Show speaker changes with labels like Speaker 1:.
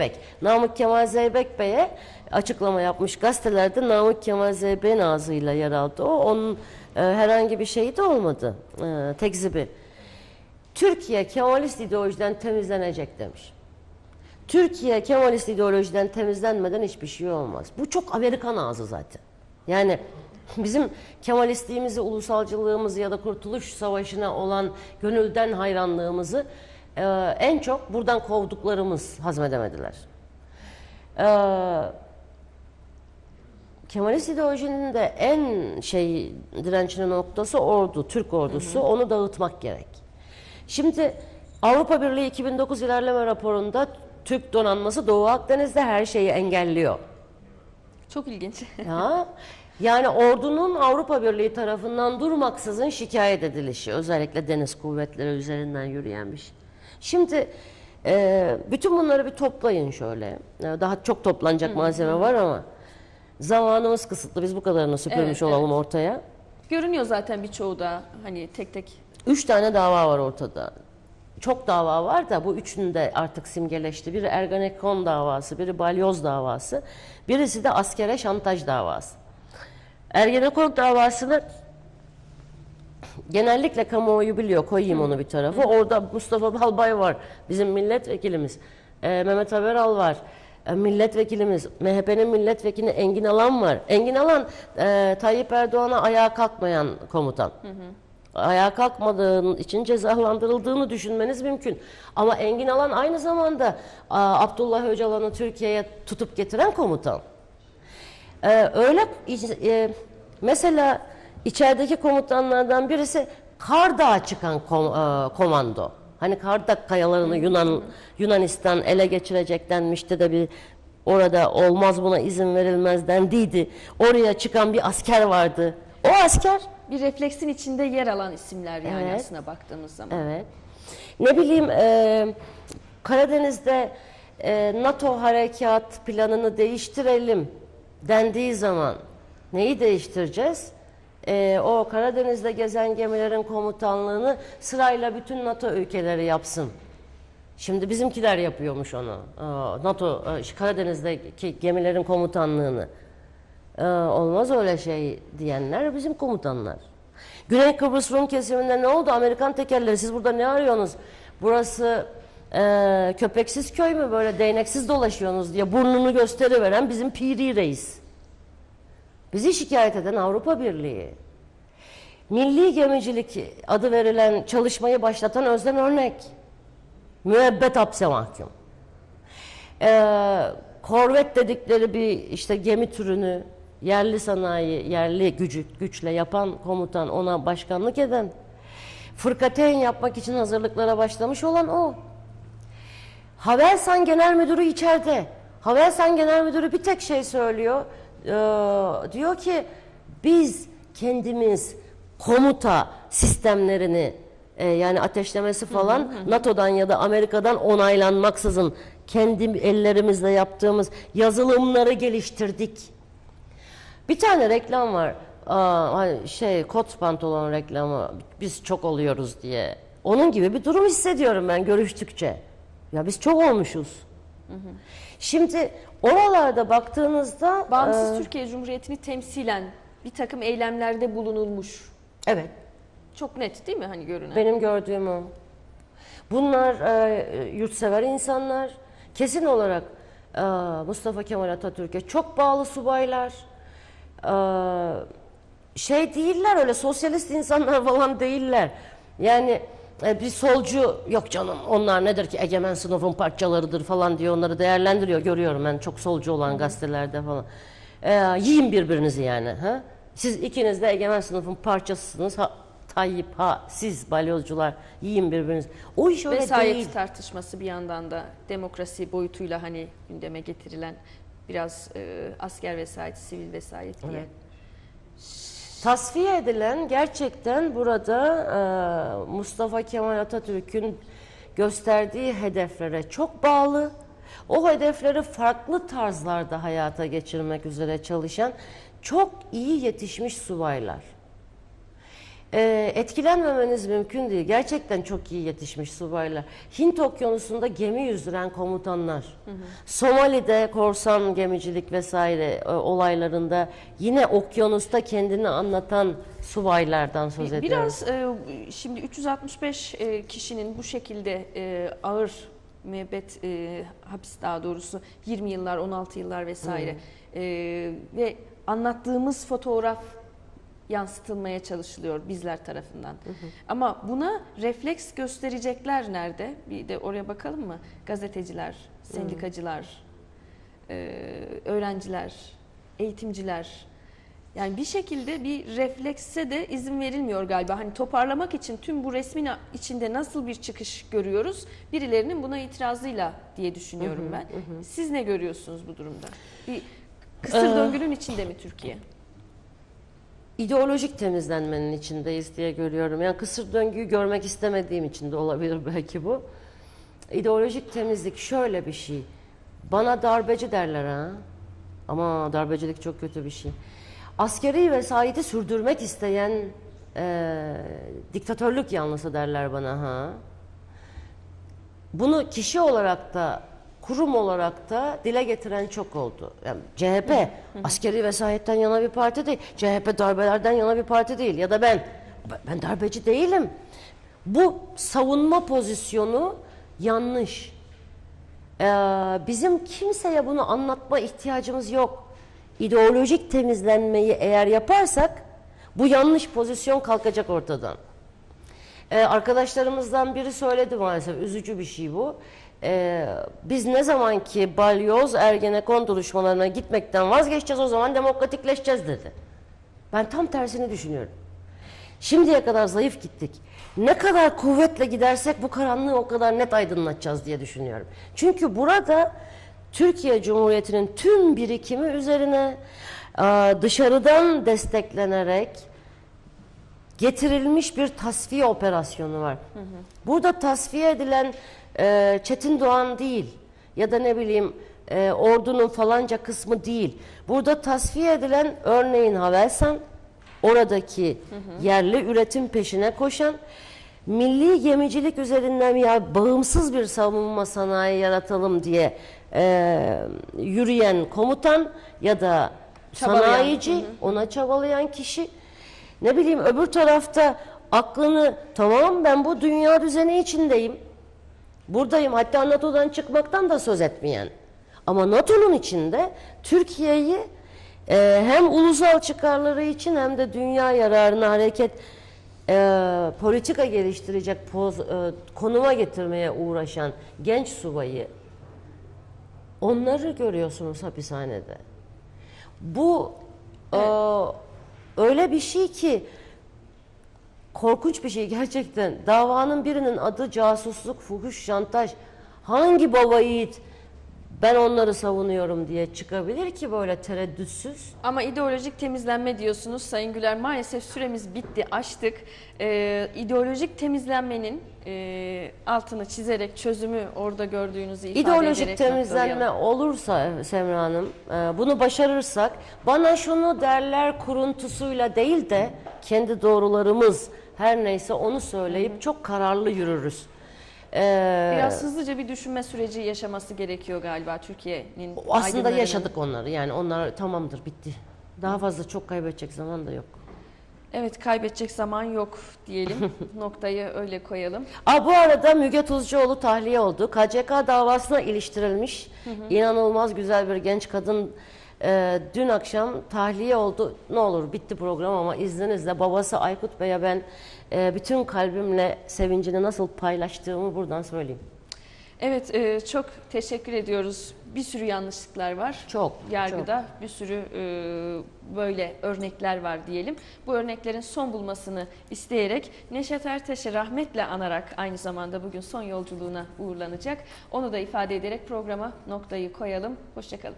Speaker 1: Zeybek. Namık Kemal Zeybek Bey'e açıklama yapmış gazetelerde Namık Kemal Zeybek'in ağzıyla yer aldı. O onun e, herhangi bir şeyi de olmadı. E, tekzibi. Türkiye Kemalist ideolojiden temizlenecek demiş. Türkiye Kemalist ideolojiden temizlenmeden hiçbir şey olmaz. Bu çok Amerikan ağzı zaten. Yani bizim Kemalistliğimizi, ulusalcılığımızı ya da Kurtuluş Savaşı'na olan gönülden hayranlığımızı e, en çok buradan kovduklarımız hazmedemediler. E, Kemalist ideolojinin de en şey dirençli noktası ordu, Türk ordusu. Onu dağıtmak gerek. Şimdi Avrupa Birliği 2009 ilerleme raporunda Türk donanması Doğu Akdeniz'de her şeyi engelliyor.
Speaker 2: Çok ilginç.
Speaker 1: Ya yani ordunun Avrupa Birliği tarafından durmaksızın şikayet edilişi özellikle deniz kuvvetleri üzerinden yürüyen bir şey. Şimdi e, bütün bunları bir toplayın şöyle. E, Daha çok toplanacak malzeme var ama zamanımız kısıtlı. Biz bu kadarını süpürmüş
Speaker 2: Evet,
Speaker 1: olalım ortaya.
Speaker 2: Görünüyor zaten birçoğu da hani tek tek.
Speaker 1: Üç tane dava var ortada. Çok dava var da bu üçünü de artık simgeleşti. Biri Ergenekon davası, biri Balyoz davası, birisi de askere şantaj davası. Ergenekon davasını genellikle kamuoyu biliyor. Koyayım onu bir tarafa. Orada Mustafa Balbay var. Bizim milletvekilimiz. Ee, Mehmet Haberal var. Ee, milletvekilimiz. MHP'nin milletvekili Engin Alan var. Engin Alan e, Tayyip Erdoğan'a ayağa kalkmayan komutan. Ayağa kalkmadığın için cezalandırıldığını düşünmeniz mümkün. Ama Engin Alan aynı zamanda a, Abdullah Öcalan'ı Türkiye'ye tutup getiren komutan. Ee, öyle e, mesela içerideki komutanlardan birisi Kardağ'a çıkan kom- e, komando. Hani Kardağ kayalarını Yunan Yunanistan ele geçirecek denmişti de bir orada olmaz buna izin verilmez dendiydi. Oraya çıkan bir asker vardı. O asker
Speaker 2: Bir refleksin içinde yer alan isimler yani
Speaker 1: Evet.
Speaker 2: aslında baktığımız zaman.
Speaker 1: Evet. Ne bileyim e, Karadeniz'de e, NATO harekat planını değiştirelim dendiği zaman neyi değiştireceğiz? E, o Karadeniz'de gezen gemilerin komutanlığını sırayla bütün NATO ülkeleri yapsın. Şimdi bizimkiler yapıyormuş onu. E, NATO e, Karadeniz'deki gemilerin komutanlığını. Ee, olmaz öyle şey diyenler bizim komutanlar. Güney Kıbrıs Rum kesiminde ne oldu? Amerikan tekerleri siz burada ne arıyorsunuz? Burası e, köpeksiz köy mü böyle değneksiz dolaşıyorsunuz diye burnunu gösteriveren bizim piri reis. Bizi şikayet eden Avrupa Birliği. Milli gemicilik adı verilen çalışmayı başlatan Özlem Örnek. Müebbet hapse mahkum e, korvet dedikleri bir işte gemi türünü yerli sanayi, yerli gücü, güçle yapan komutan, ona başkanlık eden, fırkateyn yapmak için hazırlıklara başlamış olan o. Havelsan Genel Müdürü içeride. Havelsan Genel Müdürü bir tek şey söylüyor. Ee, diyor ki biz kendimiz komuta sistemlerini e, yani ateşlemesi falan NATO'dan ya da Amerika'dan onaylanmaksızın kendi ellerimizle yaptığımız yazılımları geliştirdik. Bir tane reklam var. Aa, şey kot pantolon reklamı biz çok oluyoruz diye. Onun gibi bir durum hissediyorum ben görüştükçe. Ya biz çok olmuşuz. Şimdi oralarda baktığınızda
Speaker 2: Bağımsız
Speaker 1: e,
Speaker 2: Türkiye Cumhuriyeti'ni temsilen bir takım eylemlerde bulunulmuş.
Speaker 1: evet
Speaker 2: Çok net değil mi hani görünen?
Speaker 1: benim gördüğüm o. Bunlar e, yurtsever insanlar. Kesin olarak e, Mustafa Kemal Atatürk'e çok bağlı subaylar. E, şey değiller öyle sosyalist insanlar falan değiller. Yani e, bir solcu yok canım onlar nedir ki egemen sınıfın parçalarıdır falan diye onları değerlendiriyor. Görüyorum ben çok solcu olan gazetelerde falan. E, yiyin birbirinizi yani. Ha? Siz ikiniz de egemen sınıfın parçasısınız. Ha, Tayyip ha siz balyozcular yiyin birbirinizi. O iş öyle
Speaker 2: Vesayet
Speaker 1: değil.
Speaker 2: tartışması bir yandan da demokrasi boyutuyla hani gündeme getirilen biraz e, asker vesayeti, sivil vesayet diye.
Speaker 1: Evet. Tasfiye edilen gerçekten burada e, Mustafa Kemal Atatürk'ün gösterdiği hedeflere çok bağlı. O hedefleri farklı tarzlarda hayata geçirmek üzere çalışan çok iyi yetişmiş subaylar. Ee, etkilenmemeniz mümkün değil. Gerçekten çok iyi yetişmiş subaylar. Hint okyanusunda gemi yüzdüren komutanlar. Somali'de korsan gemicilik vesaire e, olaylarında yine okyanusta kendini anlatan subaylardan söz ediyoruz.
Speaker 2: Biraz e, şimdi 365 e, kişinin bu şekilde e, ağır müebbet e, hapis daha doğrusu 20 yıllar 16 yıllar vesaire E, ve anlattığımız fotoğraf yansıtılmaya çalışılıyor bizler tarafından. Ama buna refleks gösterecekler nerede? Bir de oraya bakalım mı? Gazeteciler, sendikacılar, e, öğrenciler, eğitimciler. Yani bir şekilde bir reflekse de izin verilmiyor galiba. Hani toparlamak için tüm bu resmin içinde nasıl bir çıkış görüyoruz? Birilerinin buna itirazıyla diye düşünüyorum ben. Siz ne görüyorsunuz bu durumda? Bir kısır
Speaker 1: Ee,
Speaker 2: döngünün içinde mi Türkiye?
Speaker 1: İdeolojik temizlenmenin içindeyiz diye görüyorum. Yani kısır döngüyü görmek istemediğim için de olabilir belki bu. İdeolojik temizlik şöyle bir şey. Bana darbeci derler ha. Ama darbecilik çok kötü bir şey. Askeri vesayeti sürdürmek isteyen eee diktatörlük yanlısı derler bana ha. Bunu kişi olarak da kurum olarak da dile getiren çok oldu. Yani CHP askeri vesayetten yana bir parti değil. CHP darbelerden yana bir parti değil. Ya da ben ben darbeci değilim. Bu savunma pozisyonu yanlış. Ee, bizim kimseye bunu anlatma ihtiyacımız yok. İdeolojik temizlenmeyi eğer yaparsak bu yanlış pozisyon kalkacak ortadan. Ee, arkadaşlarımızdan biri söyledi maalesef üzücü bir şey bu. Ee, biz ne zaman ki balyoz ergenekon duruşmalarına gitmekten vazgeçeceğiz o zaman demokratikleşeceğiz dedi. Ben tam tersini düşünüyorum. Şimdiye kadar zayıf gittik. Ne kadar kuvvetle gidersek bu karanlığı o kadar net aydınlatacağız diye düşünüyorum. Çünkü burada Türkiye Cumhuriyeti'nin tüm birikimi üzerine dışarıdan desteklenerek getirilmiş bir tasfiye operasyonu var. Burada tasfiye edilen e, Çetin Doğan değil ya da ne bileyim e, ordunun falanca kısmı değil. Burada tasfiye edilen örneğin Havelsan oradaki yerli üretim peşine koşan milli gemicilik üzerinden ya bağımsız bir savunma sanayi yaratalım diye e, yürüyen komutan ya da
Speaker 2: Çabalayan,
Speaker 1: sanayici ona çabalayan kişi ne bileyim öbür tarafta aklını tamam ben bu dünya düzeni içindeyim. Buradayım hatta NATO'dan çıkmaktan da söz etmeyen. Ama NATO'nun içinde Türkiye'yi e, hem ulusal çıkarları için hem de dünya yararına hareket e, politika geliştirecek poz, e, konuma getirmeye uğraşan genç subayı onları görüyorsunuz hapishanede. Bu e, öyle bir şey ki korkunç bir şey gerçekten. Davanın birinin adı casusluk, fuhuş, şantaj. Hangi baba yiğit ben onları savunuyorum diye çıkabilir ki böyle tereddütsüz?
Speaker 2: Ama ideolojik temizlenme diyorsunuz Sayın Güler. Maalesef süremiz bitti, açtık. Ee, ideolojik temizlenmenin e, altını çizerek çözümü orada gördüğünüzü ifade
Speaker 1: İdeolojik
Speaker 2: ederek
Speaker 1: temizlenme olursa Semra Hanım, e, bunu başarırsak bana şunu derler kuruntusuyla değil de kendi doğrularımız her neyse onu söyleyip çok kararlı yürürüz. E,
Speaker 2: Biraz hızlıca bir düşünme süreci yaşaması gerekiyor galiba Türkiye'nin
Speaker 1: aslında yaşadık onları yani onlar tamamdır bitti. Daha fazla çok kaybedecek zaman da yok.
Speaker 2: Evet kaybedecek zaman yok diyelim. Noktayı öyle koyalım.
Speaker 1: Aa, bu arada Müge Tuzcuoğlu tahliye oldu. KCK davasına iliştirilmiş. İnanılmaz güzel bir genç kadın e, dün akşam tahliye oldu. Ne olur bitti program ama izninizle babası Aykut Bey'e ben e, bütün kalbimle sevincini nasıl paylaştığımı buradan söyleyeyim.
Speaker 2: Evet e, çok teşekkür ediyoruz. Bir sürü yanlışlıklar var.
Speaker 1: Çok,
Speaker 2: Yargıda bir sürü e, böyle örnekler var diyelim. Bu örneklerin son bulmasını isteyerek Neşet Ertaş'ı rahmetle anarak aynı zamanda bugün son yolculuğuna uğurlanacak. Onu da ifade ederek programa noktayı koyalım. Hoşçakalın.